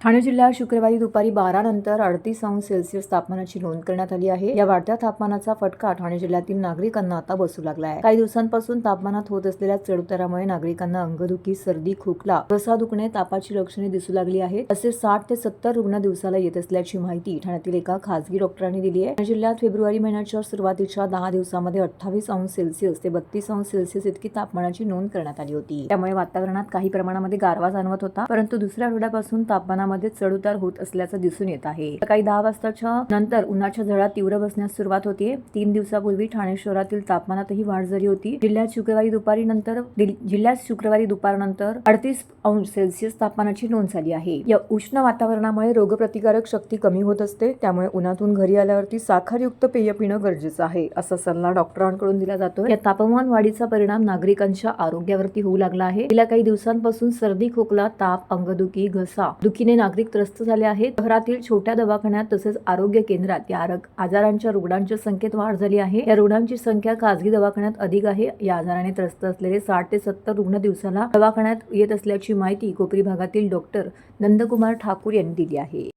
ठाणे जिल्ह्यात शुक्रवारी दुपारी बारा नंतर अडतीस अंश सेल्सिअस तापमानाची नोंद करण्यात आली आहे. या वाढत्या तापमानाचा फटका ठाणे जिल्ह्यातील नागरिकांना आता बसू लागला आहे काही दिवसांपासून तापमानात होत असलेल्या चढउतारामुळे नागरिकांना अंगदुखी सर्दी खोकला घसा दुखणे तापाची लक्षणे दिसू लागली आहेत. असे साठ ते सत्तर रुग्ण दिवसाला येत असल्याची माहिती ठाण्यातील एका खासगी डॉक्टरांनी दिली आहे. ठाणे जिल्ह्यात फेब्रुवारी महिन्याच्या सुरुवातीच्या दहा दिवसामध्ये अठ्ठावीस अंश सेल्सिअस ते बत्तीस अंश सेल्सिअस इतकी तापमानाची नोंद करण्यात आली होती. त्यामुळे वातावरणात काही प्रमाणामध्ये गारवा जाणवत होता परंतु दुसऱ्या आठवड्यापासून तापमानामध्ये चढउतार होत असल्याचं दिसून येत आहे. सकाळी दहा वाजताच्या नंतर उन्हाच्या झळा तीव्र बसण्यास सुरुवात होते. तीन दिवसापूर्वी ठाणे शहरातील तापमानातही वाढ झाली होती. जिल्ह्यात शुक्रवारी दुपारी नंतर जिल्ह्यात शुक्रवारी दुपारनंतर अडतीस अंश सेल्सिअस तापमानाची नोंद झाली आहे. या उष्ण वातावरणामुळे रोगप्रतिकारक शक्ती कमी होत असते त्यामुळे उन्हातून घरी आल्यावरती साखरयुक्त पेय पिणं गरजेचं आहे असा सल्ला डॉक्टरांकडून दिला जातो या तापमान वाढीचा परिणाम नागरिकांच्या आरोग्यावरती होऊ लागला आहे. गेल्या काही दिवसांपासून सर्दी खोकला ताप अंगदुखी घसा दुखीने नागरिक त्रस्त झाले आहेत. शहरातील छोट्या दवाखान्यात तसेच आरोग्य केंद्रात या आजारांच्या रुग्णांच्या संख्येत वाढ झाली आहे. या रुग्णांची संख्या खासगी दवाखान्यात अधिक आहे. या आजाराने त्रस्त असलेले साठ ते सत्तर रुग्ण दिवसाला दवाखान्यात येत असल्याची माहिती कोपरी भागातील डॉक्टर नंदकुमार ठाकूर यांनी दिली आहे.